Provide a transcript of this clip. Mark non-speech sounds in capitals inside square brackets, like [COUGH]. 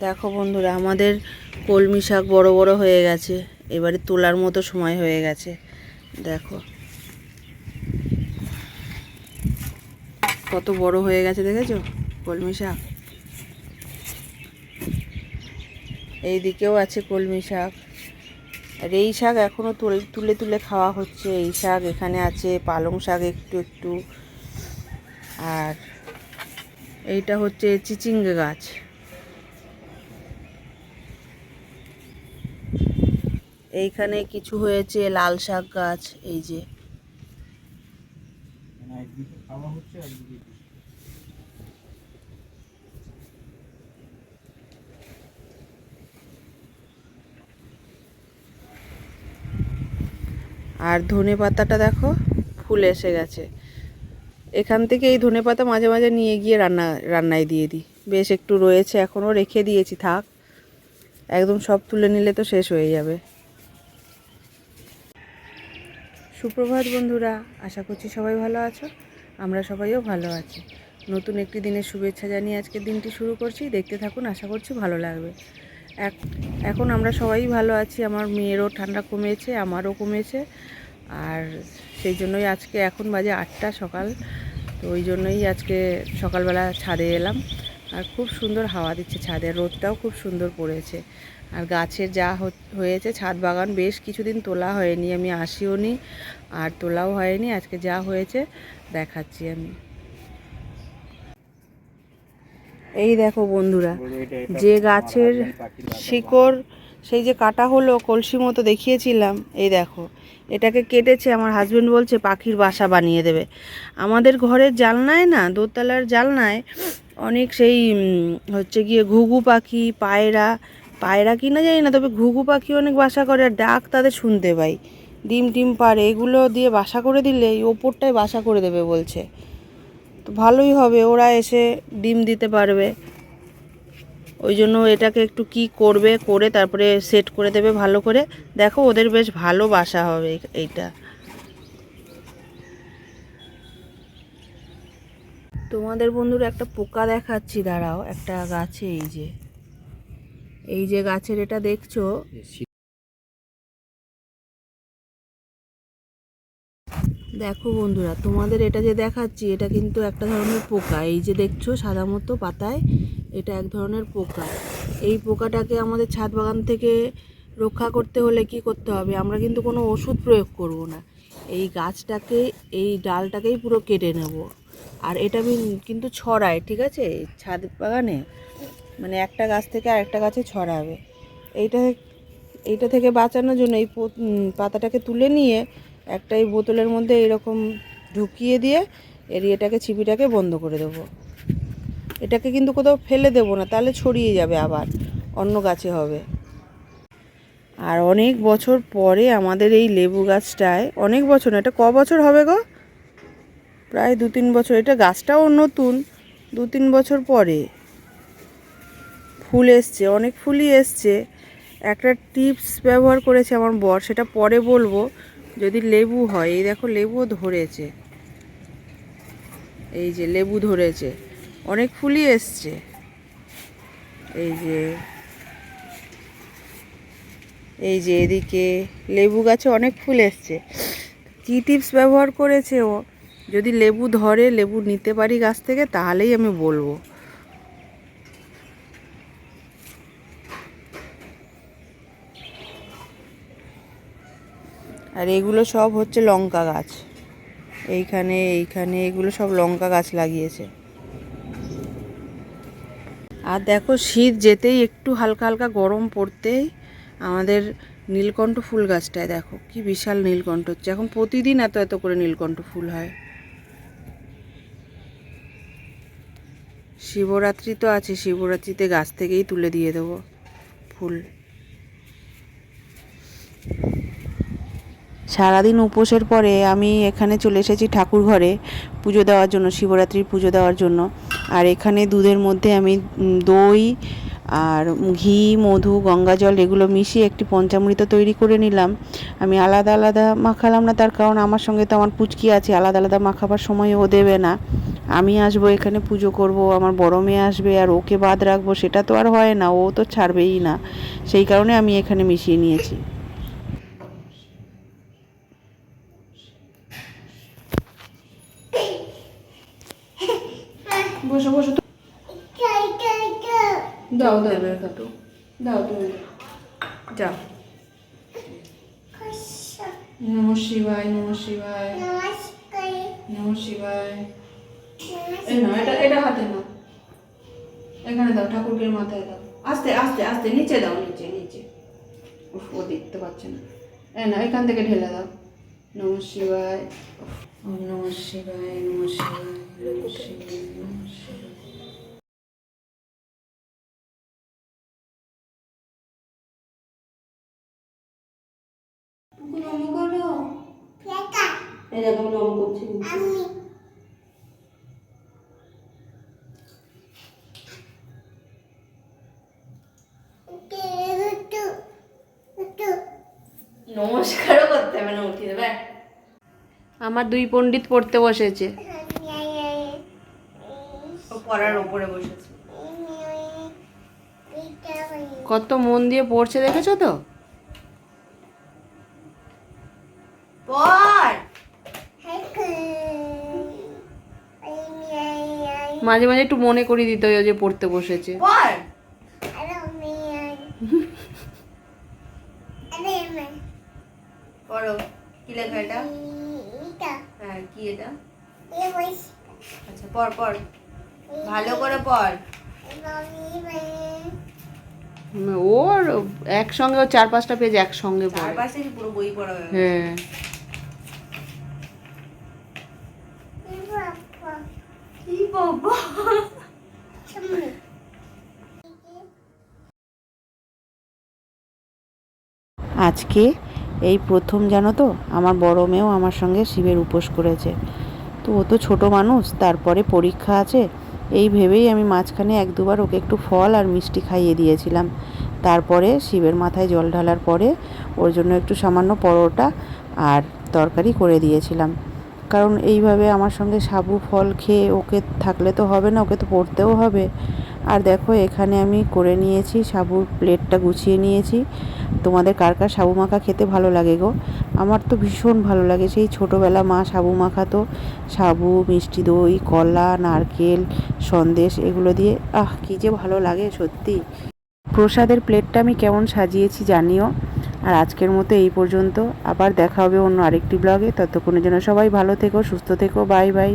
দেখো বন্ধুরা, আমাদের কলমি শাক বড় বড় হয়ে গেছে। এবারে তোলার মতো সময় হয়ে গেছে। দেখো। কত বড় হয়ে গেছে দেখেছ? কলমি শাক। এই দিকেও আছে কলমি শাক। আর এই শাক এখনও তুলে তুলে তুলে খাওয়া হচ্ছে। এই শাক এখানে আছে, পালং শাক একটু একটু। আর এইটা হচ্ছে চিচিঙ্গা গাছ। এইখানে কিছু হয়েছে লাল শাক গাছ এই যে। মানে আর ধনে পাতাটা দেখো ফুল এসে গেছে। এখান থেকে এই ধনে পাতা মাঝে মাঝে নিয়ে গিয়ে রান্না, রান্নায় দিয়ে দিই। বেশ একটু রয়েছে, এখনও রেখে দিয়েছি, থাক। একদম সব তুলে নিলে তো শেষ হয়ে যাবে। সুপ্রভাত বন্ধুরা, আশা করছি সবাই ভালো আছো, আমরা সবাইও ভালো আছি। নতুন একটি দিনের শুভেচ্ছা জানিয়ে আজকের দিনটি শুরু করছি। দেখতে থাকুন, আশা করছি ভালো লাগবে। এখন আমরা সবাই ভালো আছি, আমার মেয়েরও ঠান্ডা কমেছে, আমারও কমেছে। আর সেই জন্যই আজকে এখন বাজে আটটা সকাল তো ওই জন্যই আজকে সকালবেলা ছাদে এলাম। আর খুব সুন্দর হাওয়া দিচ্ছে ছাদে রোদটাও খুব সুন্দর পড়েছে। আর গাছের যা হয়েছে ছাদ বাগান বেশ কিছুদিন তোলা হয়নি আমি আসিও নি আর তোলাও হয়নি আজকে যা হয়েছে দেখাচ্ছি আমি। এই দেখো বন্ধুরা যে গাছের শিকড় সেই যে কাটা হলো কলসি মতো দেখিয়েছিলাম, এই দেখো। এটাকে কেটেছে, আমার হাজবেন্ড বলছে, পাখির বাসা বানিয়ে দেবে। আমাদের ঘরের জালনায় না, দোতলার জালনায় অনেক সেই হচ্ছে গিয়ে ঘুঘু পাখি, পায়রা পায়রা কি না জানি না, তবে ঘুঘু পাখি অনেক বাসা করে, আর ডাক তাদের শুনতে পাই। ডিম টিম পারে এগুলো দিয়ে বাসা করে দিলে এই ওপরটায় বাসা করে দেবে বলছে। তো ভালোই হবে, ওরা এসে ডিম দিতে পারবে। ওই জন্য এটাকে একটু কি করবে, করে তারপরে সেট করে দেবে ভালো করে। দেখো ওদের বেশ ভালো বাসা হবে এইটা। তোমাদের বন্ধুরা একটা পোকা দেখাচ্ছি, দাঁড়াও, একটা গাছে এই যে। এই যে গাছের এটা দেখছ? দেখো বন্ধুরা, তোমাদের এটা যে দেখাচ্ছি, এটা কিন্তু একটা ধরনের পোকা। এই যে দেখছ সাদা মতো পাতায় এটা এক ধরনের পোকা। এই পোকাটাকে আমাদের ছাদ বাগান থেকে রক্ষা করতে হলে কি করতে হবে? আমরা কিন্তু কোনো ওষুধ প্রয়োগ করব না। এই গাছটাকে, এই ডালটাকেই পুরো কেটে নেব। আর এটা আমি- কিন্তু ছড়ায়, ঠিক আছে? ছাদ বাগানে মানে একটা গাছ থেকে আরেকটা গাছে ছড়াবে। এইটা এইটা থেকে বাঁচানোর জন্য এই পাতাটাকে তুলে নিয়ে একটা এই বোতলের মধ্যে এরকম ঢুকিয়ে দিয়ে এর এটাকে ছিপিটাকে বন্ধ করে দেবো। এটাকে কিন্তু কোথাও ফেলে দেবো না, তাহলে ছড়িয়ে যাবে আবার, অন্য গাছে হবে। আর অনেক বছর পরে আমাদের এই লেবু গাছটায়, অনেক বছর এটা ক বছর হবে গো? প্রায় দু তিন বছর, এটা গাছটাও নতুন, দু তিন বছর পরে। ফুল এসছে, অনেক ফুলই এসছে। একটা টিপস ব্যবহার করেছে আমার বর, সেটা পরে বলব, যদি লেবু হয়, এই দেখো লেবুও ধরেছে। এই যে লেবু ধরেছে। অনেক ফুলই এসছে। এই যে এই যে এদিকে লেবু গাছে অনেক ফুল এসছে। কী টিপস ব্যবহার করেছে ও? যদি লেবু ধরে, লেবু নিতে পারি গাছ থেকে, তাহলেই আমি বলব। আর এগুলো সব হচ্ছে লঙ্কা গাছ। এইখানে এইখানে, এগুলো সব লঙ্কা গাছ লাগিয়েছে। আর দেখো শীত যেতেই একটু হালকা হালকা গরম পড়তেই আমাদের নীলকণ্ঠ ফুল গাছটায় দেখো, কি বিশাল নীলকণ্ঠ হচ্ছে। এখন প্রতিদিন এত এত করে নীলকণ্ঠ ফুল হয়। শিবরাত্রি তো আছে, শিবরাত্রিতে গাছ থেকেই তুলে দিয়ে দেবো ফুল। সারাদিন উপোসের পরে আমি এখানে চলে এসেছি ঠাকুর ঘরে পুজো দেওয়ার জন্য, শিবরাত্রির পুজো দেওয়ার জন্য। আর এখানে দুধের মধ্যে আমি দই আর ঘি, মধু, গঙ্গা জল এগুলো মিশিয়ে একটি পঞ্চামৃত তৈরি করে নিলাম। আমি আলাদা আলাদা মাখালাম না, তার কারণ আমার সঙ্গে তো আমার পুচকি আছে, আলাদা আলাদা মাখাবার সময় ও দেবে না। আমি আসব এখানে পুজো করব, আমার বড় মেয়ে আসবে আর ওকে বাদ রাখব, সেটা তো আর হয় না, ও তো ছাড়বেই না। সেই কারণে আমি এখানে মিশিয়ে নিয়েছি। বসো বসো দাও দাও দাও দাও তুমি যাও নম শিবায় নম শিবায়। নম শিবায়। এই না এটা এটা হাতে নাও। এখানে দাও ঠাকুরকে মাথায় দাও। আস্তে আস্তে আস্তে নিচে দাও নিচে নিচে। উফ, ও দেখতে পাচ্ছে না। এই না এখান থেকে ঢেলে দাও। নম শিবায়। নম শিবায় নম শিবায় নম শিবায় নম করো এই দেখো নম করছি নমস্কারও করতে হবে না উঠিয়ে দেবে। আমার দুই পণ্ডিত পড়তে বসেছে। পড়ার ওপরে বসেছে। কত মন দিয়ে পড়ছে দেখেছ তো? মাঝে মাঝে একটু মনে করিয়ে দিতে হয় যে পড়তে বসেছে। পড়। [LAUGHS] পড়ো। কি লেখা এটা? হ্যাঁ কি এটা? আচ্ছা পড় পড়। ভালো করে পড়। ওর একসঙ্গে ও চার পাঁচটা পেজ একসঙ্গে পড়ে। পুরো বই পড়া হয়ে। আজকে এই প্রথম জানো তো, আমার বড় মেয়েও আমার সঙ্গে শিবের উপোস করেছে। তো ও তো ছোট মানুষ, তারপরে পরীক্ষা আছে, এই ভেবেই আমি মাঝখানে এক দুবার ওকে একটু ফল আর মিষ্টি খাইয়ে দিয়েছিলাম। তারপরে শিবের মাথায় জল ঢালার পরে ওর জন্য একটু সামান্য পরোটা আর তরকারি করে দিয়েছিলাম। কারণ এইভাবে আমার সঙ্গে সাবু ফল খেয়ে ওকে থাকলে তো হবে না, ওকে তো পড়তেও হবে। আর দেখো, এখানে আমি করে নিয়েছি সাবুর প্লেটটা গুছিয়ে নিয়েছি। তোমাদের কার কার সাবু মাখা খেতে ভালো লাগে গো? আমার তো ভীষণ ভালো লাগে। সেই ছোটোবেলা মা সাবু মাখাতো। সাবু, মিষ্টি দই, কলা, নারকেল, সন্দেশ এগুলো দিয়ে। আহ, কী যে ভালো লাগে সত্যি। প্রসাদের প্লেটটা আমি কেমন সাজিয়েছি জানিও। আর আজকের মতো এই পর্যন্ত। আবার দেখা হবে অন্য আরেকটি ব্লগে। ততক্ষণের জন্য সবাই ভালো থেকো, সুস্থ থেকো। Bye bye.